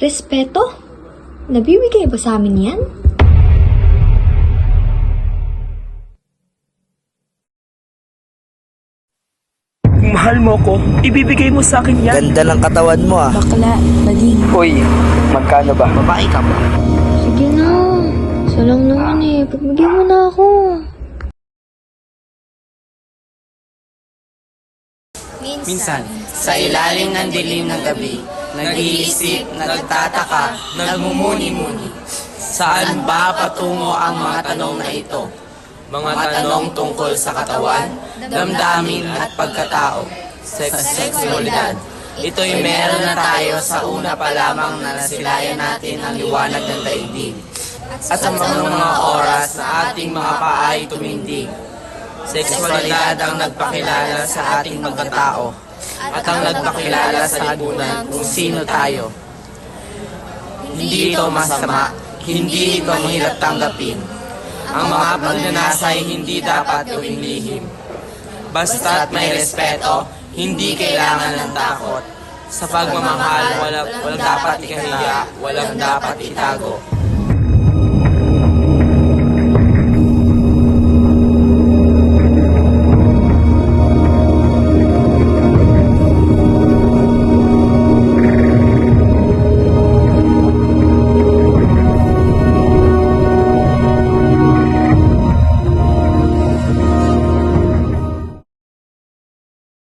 Respeto? Nabibigay ba sa amin yan? Kung mahal mo ko, ibibigay mo sa akin yan. Ganda ng katawan mo ah. Bakla, bading. Uy, magkano ba? Babae ka ba? Sige na. Isa lang naman eh. Pagbigyan mo na ako. Minsan, sa ilalim ng dilim ng gabi, nag-iisip, nagtataka, nagmumuni-muni. Saan ba patungo ang mga tanong na ito? Mga tanong tungkol sa katawan, damdamin at pagkatao, sex, sexualidad. Ito'y meron na tayo sa una pa lamang na nasilayan natin ang liwanag ng daigdig. At sa mga mga oras na ating mga paa ay tumindig, Sexualidad ang nagpakilala sa ating magkatao at ang nagpakilala sa lipunan kung sino tayo. Hindi ito masama, hindi ito mahirap tanggapin. Ang mga pagnanasay hindi dapat gawing lihim. Basta't may respeto, hindi kailangan ng takot. Sa pagmamahal, walang, walang dapat ikahiya, walang dapat itago.